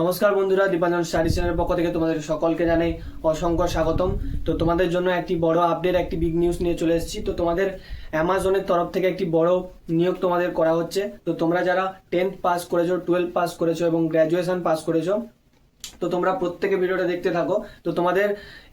নমস্কার বন্ধুরা, দীপাঞ্জন স্টাডি চ্যানেলের পক্ষ থেকে তোমাদের সকলকে জানাই অসংখ্য স্বাগতম। তো তোমাদের জন্য একটি বড় আপডেট একটি বিগ নিউজ নিয়ে চলে এসেছি। তো তোমাদের অ্যামাজনের তরফ থেকে একটি বড় নিয়োগ তোমাদের করা হচ্ছে। তো তোমরা যারা টেন্থ পাস করেছ টুয়েলভ পাস করেছ এবং গ্র্যাজুয়েশন পাস করেছ তো তোমরা প্রত্যেকে ভিডিওটা দেখতে থাকো। তো তোমাদের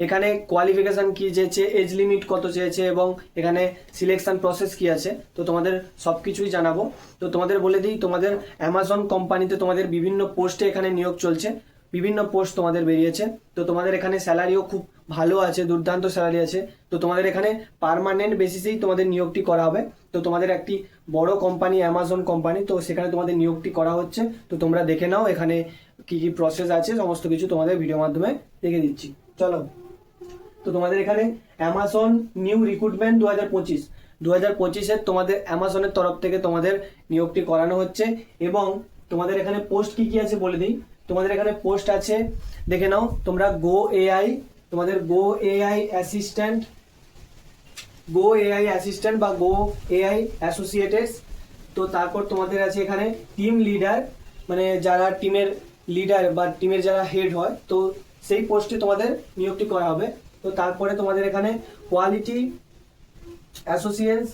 এখানে কোয়ালিফিকেশন কি চেয়েছে এজ লিমিট কত চেয়েছে এবং এখানে সিলেকশন প্রসেস কি আছে, তো তোমাদের সব কিছুই জানাব। তো তোমাদের বলে দিই, তোমাদের অ্যামাজন কোম্পানিতে তোমাদের বিভিন্ন পোস্টে এখানে নিয়োগ চলছে, বিভিন্ন পোস্ট তোমাদের বেরিয়েছে। তো তোমাদের এখানে স্যালারিও খুব ভালো আছে, দুর্দান্ত স্যালারি আছে। তো তোমাদের এখানে পার্মানেন্ট বেসিসেই তোমাদের নিয়োগটি করা হবে। তো তোমাদের একটি বড় কোম্পানি অ্যামাজন কোম্পানি তো সেখানে তোমাদের নিয়োগটি করা হচ্ছে। তো তোমরা দেখে নাও এখানে কি কি প্রসেস আছে, সমস্ত কিছু তোমাদের ভিডিও মাধ্যমে দেখে দিচ্ছি। চলো। তো তোমাদের এখানে অ্যামাজন নিউ রিক্রুটমেন্ট দু হাজার পঁচিশ। দু হাজার পঁচিশের তোমাদের অ্যামাজনের তরফ থেকে তোমাদের নিয়োগটি করানো হচ্ছে এবং তোমাদের এখানে পোস্ট কি কি আছে বলে দিই। তোমাদের এখানে পোস্ট আছে, দেখে নাও, তোমরা গো এআই তোমাদের go AI assistant go AI assistant বা গো এআই অ্যাসোসিয়েটেডস তো তারপর তোমাদের আছে এখানে টিম লিডার মানে যারা টিমের লিডার বা টিমের যারা হেড হয়, তো সেই পোস্টে তোমাদের নিয়োগটি করা হবে। তো তারপরে তোমাদের এখানে কোয়ালিটি অ্যাসোসিয়েটস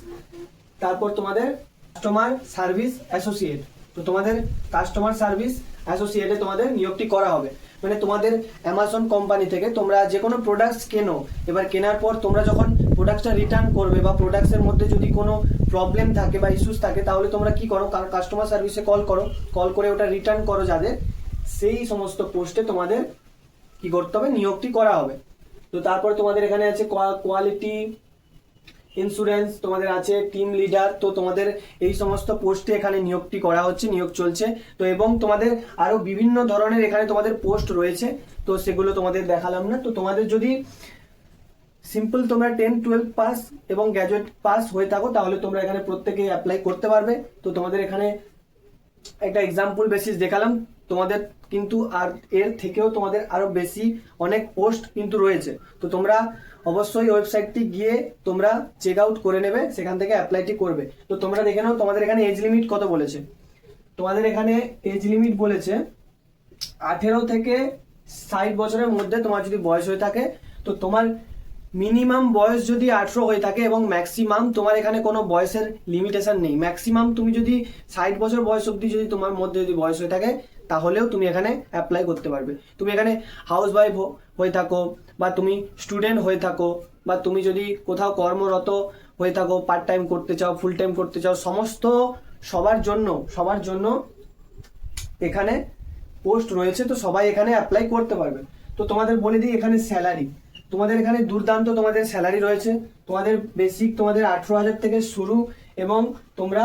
তারপর তোমাদের কাস্টমার সার্ভিস অ্যাসোসিয়েট তো তোমাদের কাস্টমার সার্ভিস অ্যাসোসিয়েটে তোমাদের নিয়োগটি করা হবে। মানে তোমাদের অ্যামাজন কোম্পানি থেকে তোমরা যে কোনো প্রোডাক্টস কেনো, এবার কেনার পর তোমরা যখন প্রোডাক্টসটা রিটার্ন করবে বা প্রোডাক্টসের মধ্যে যদি কোনো প্রবলেম থাকে বা ইস্যুস থাকে, তাহলে তোমরা কি করো? কাস্টমার সার্ভিসে কল করো। কল করে ওটা রিটার্ন করো যাদের। সেই সমস্ত পোস্টে তোমাদের কি করতে হবে? নিয়োগটি করা হবে। তো তারপরে তোমাদের এখানে আছে কোয়ালিটি ইন্স্যুরেন্স তোমাদের আছে টিম লিডার তো তোমাদের এই সমস্ত পোস্টে এখানে নিয়োগটি করা হচ্ছে, নিয়োগ চলছে। তো এবং তোমাদের আরও বিভিন্ন ধরনের এখানে তোমাদের পোস্ট রয়েছে, তো সেগুলো তোমাদের দেখালাম না। তো তোমাদের যদি সিম্পল তোমরা টেন টুয়েলভ পাস এবং গ্র্যাজুয়েট পাস হয়ে থাকো, তাহলে তোমরা এখানে প্রত্যেকে অ্যাপ্লাই করতে পারবে। তো তোমাদের এখানে একটা এক্সাম্পল বেসিস দেখালাম। তোমাদের কিন্তু আর এর থেকেও তোমাদের আরও বেশি অনেক পোস্ট কিন্তু রয়েছে। তো তোমরা অবশ্যই ওয়েবসাইটটি গিয়ে তোমরা চেক আউট করে নেবে, সেখান থেকে অ্যাপ্লাইটি করবে। তো তোমরা দেখে নাও, তোমাদের এখানে এজ লিমিট কত বলেছে। তোমাদের এখানে এজ লিমিট বলেছে আঠেরো থেকে ষাট বছরের মধ্যে তোমার যদি বয়স হয়ে থাকে, তো তোমার মিনিমাম বয়স যদি আঠেরো হয়ে থাকে এবং ম্যাক্সিমাম তোমার এখানে কোনো বয়সের লিমিটেশন নেই। ম্যাক্সিমাম তুমি যদি ষাট বছর বয়স অবধি যদি তোমার মধ্যে যদি বয়স হয়ে থাকে তাহলেও তুমি এখানে অ্যাপ্লাই করতে পারবে। তুমি এখানে হাউস ওয়াইফ হয়ে থাকো বা তুমি স্টুডেন্ট হয়ে থাকো বা তুমি যদি কোথাও কর্মরত হয়ে থাকো পার্ট টাইম করতে চাও ফুল টাইম করতে চাও, সমস্ত সবার জন্য সবার জন্য এখানে পোস্ট রয়েছে। তো সবাই এখানে অ্যাপ্লাই করতে পারবে। তো তোমাদের বলে দিই এখানে স্যালারি তোমাদের এখানে দুর্দান্ত তোমাদের স্যালারি রয়েছে। তোমাদের বেসিক তোমাদের আঠেরো হাজার থেকে শুরু এবং তোমরা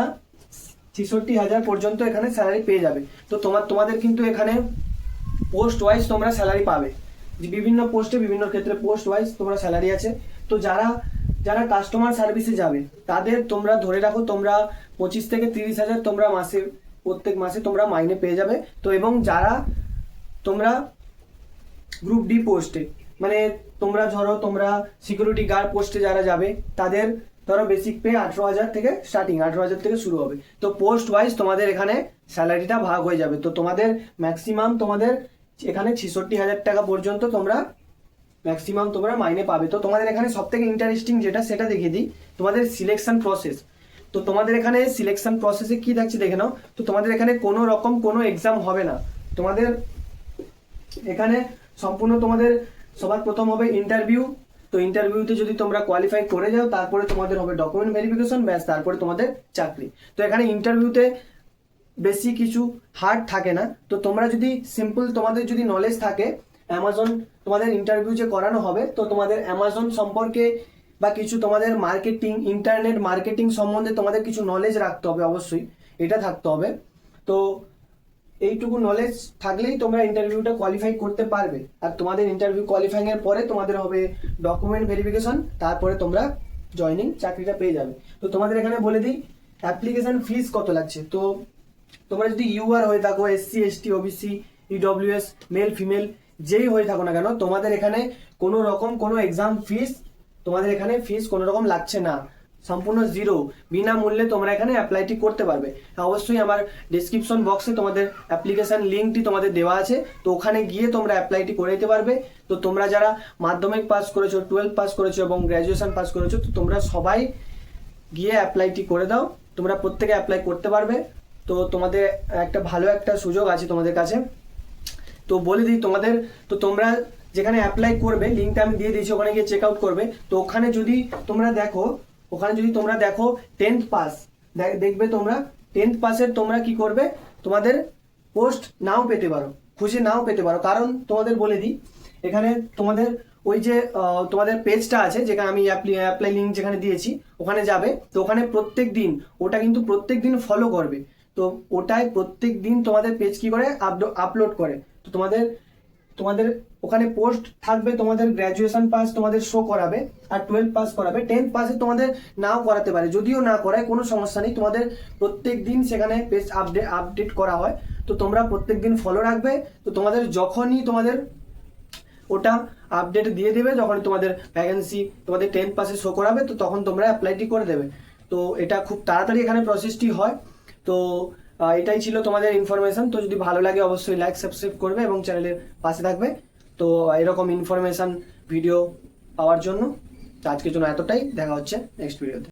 ছেষট্টি হাজার পর্যন্ত এখানে স্যালারি পেয়ে যাবে। তো তোমার, তোমাদের কিন্তু এখানে পোস্ট ওয়াইজ তোমরা স্যালারি পাবে। বিভিন্ন পোস্টে বিভিন্ন ক্ষেত্রে পোস্ট ওয়াইজ তোমরা স্যালারি আছে। তো যারা যারা কাস্টমার সার্ভিসে যাবে, তাদের তোমরা ধরে রাখো তোমরা পঁচিশ থেকে তিরিশ হাজার তোমরা মাসে, প্রত্যেক মাসে তোমরা মাইনে পেয়ে যাবে। তো এবং যারা তোমরা গ্রুপ ডি পোস্টে মানে তোমরা ধরো তোমরা সিকিউরিটি গার্ড পোস্টে যারা যাবে, তাদের ধরো বেসিক পে আঠেরো হাজার থেকে স্টার্টিং আঠেরো হাজার থেকে শুরু হবে। তো পোস্ট ওয়াইজ তোমাদের এখানে স্যালারিটা ভাগ হয়ে যাবে। তো তোমাদের ম্যাক্সিমাম তোমাদের এখানে ছেষট্টি হাজার টাকা পর্যন্ত তোমরা ম্যাক্সিমাম তোমরা মাইনে পাবে। তো তোমাদের এখানে সব থেকে ইন্টারেস্টিং যেটা, সেটা দেখিয়ে দিই। তোমাদের সিলেকশন প্রসেস তো তোমাদের এখানে সিলেকশন প্রসেসে কি থাকছে দেখে নাও। তো তোমাদের এখানে কোনো রকম কোনো এক্সাম হবে না। তোমাদের এখানে সম্পূর্ণ তোমাদের সবার প্রথম হবে ইন্টারভিউ তো ইন্টারভিউতে যদি তোমরা কোয়ালিফাই করে যাও, তারপরে তোমাদের হবে ডকুমেন্ট ভেরিফিকেশন ব্যাস, তারপরে তোমাদের চাকরি। তো এখানে ইন্টারভিউতে বেশি কিছু হার্ড থাকে না। তো তোমরা যদি সিম্পল তোমাদের যদি নলেজ থাকে অ্যামাজন তোমাদের ইন্টারভিউ যে করানো হবে, তো তোমাদের অ্যামাজন সম্পর্কে বা কিছু তোমাদের মার্কেটিং ইন্টারনেট মার্কেটিং সম্বন্ধে তোমাদের কিছু নলেজ রাখতে হবে অবশ্যই। এটা থাকতে হবে। তো এইটুকু নলেজ থাকলেই তোমরা ইন্টারভিউটা কোয়ালিফাই করতে পারবে। আর তোমাদের ইন্টারভিউ কোয়ালিফাইং এর পরে তোমাদের হবে ডকুমেন্ট ভেরিফিকেশন তারপরে তোমরা জয়নিং চাকরিটা পেয়ে যাবে। তো তোমাদের এখানে বলে দিই অ্যাপ্লিকেশন ফিস কত লাগছে? তো তোমরা যদি ইউআর হয়ে থাকো SC ST OBC EWS male female যেই হয়ে থাকো না কেন, তোমাদের এখানে কোনো রকম কোনো এক্সাম ফিস তোমাদের এখানে ফিস কোনো রকম লাগছে না। সম্পূর্ণ জিরো বিনামূল্যে তোমরা এখানে অ্যাপ্লাইটি করতে পারবে। অবশ্যই আমার ডিসক্রিপশন বক্সে তোমাদের অ্যাপ্লিকেশান লিঙ্কটি তোমাদের দেওয়া আছে। তো ওখানে গিয়ে তোমরা অ্যাপ্লাইটি করে দিতে পারবে। তো তোমরা যারা মাধ্যমিক পাস করেছ টুয়েলভ পাস করেছ এবং গ্র্যাজুয়েশন পাস করেছ, তো তোমরা সবাই গিয়ে অ্যাপ্লাইটি করে দাও। তোমরা প্রত্যেকে অ্যাপ্লাই করতে পারবে। তো তোমাদের একটা ভালো একটা সুযোগ আছে তোমাদের কাছে। তো বলে দিই তোমাদের, তো তোমরা যেখানে অ্যাপ্লাই করবে লিঙ্কটা আমি দিয়ে দিয়েছি, ওখানে গিয়ে চেক আউট করবে। তো ওখানে যদি তোমরা দেখো ওখানে যদি তোমরা দেখো টেন্থ পাস দেখবে তোমরা টেন্থ পাসের তোমরা কি করবে? তোমাদের পোস্ট নাও পেতে পারো খুশি নাও পেতে পারো। কারণ তোমাদের বলে দিই, এখানে তোমাদের ওই যে তোমাদের পেজটা আছে, যেখানে আমি অ্যাপ্লাই লিঙ্ক যেখানে দিয়েছি, ওখানে যাবে। তো ওখানে প্রত্যেক দিন, ওটা কিন্তু প্রত্যেক দিন ফলো করবে। তো ওটাই প্রত্যেক দিন তোমাদের পেজ কি করে? আপলোড করে। তো তোমাদের তোমাদের ওখানে পোস্ট থাকবে, তোমাদের গ্র্যাজুয়েশন পাস তোমাদের শো করাবে, আর টুয়েলভ পাস করাবে। টেন্থ পাসে তোমাদের নাও করাতে পারে। যদিও না করায়, কোনো সমস্যা নেই। তোমাদের প্রত্যেক দিন সেখানে পেজ আপডেট আপডেট করা হয়। তো তোমরা প্রত্যেক দিন ফলো রাখবে। তো তোমাদের যখনই তোমাদের ওটা আপডেট দিয়ে দেবে যখন তোমাদের ভ্যাকেন্সি তোমাদের টেন্থ পাসে শো করাবে, তো তখন তোমরা অ্যাপ্লাইটি করে দেবে। তো এটা খুব তাড়াতাড়ি এখানে প্রসেসটি হয়। তো এটাই ছিল তোমাদের ইনফরমেশন তো যদি ভালো লাগে, অবশ্যই লাইক সাবস্ক্রাইব করবে এবং চ্যানেলের পাশে থাকবে। তো এরকম ইনফরমেশন ভিডিও পাওয়ার জন্য। আজকের জন্য এতটাই। দেখা হচ্ছে নেক্সট ভিডিওতে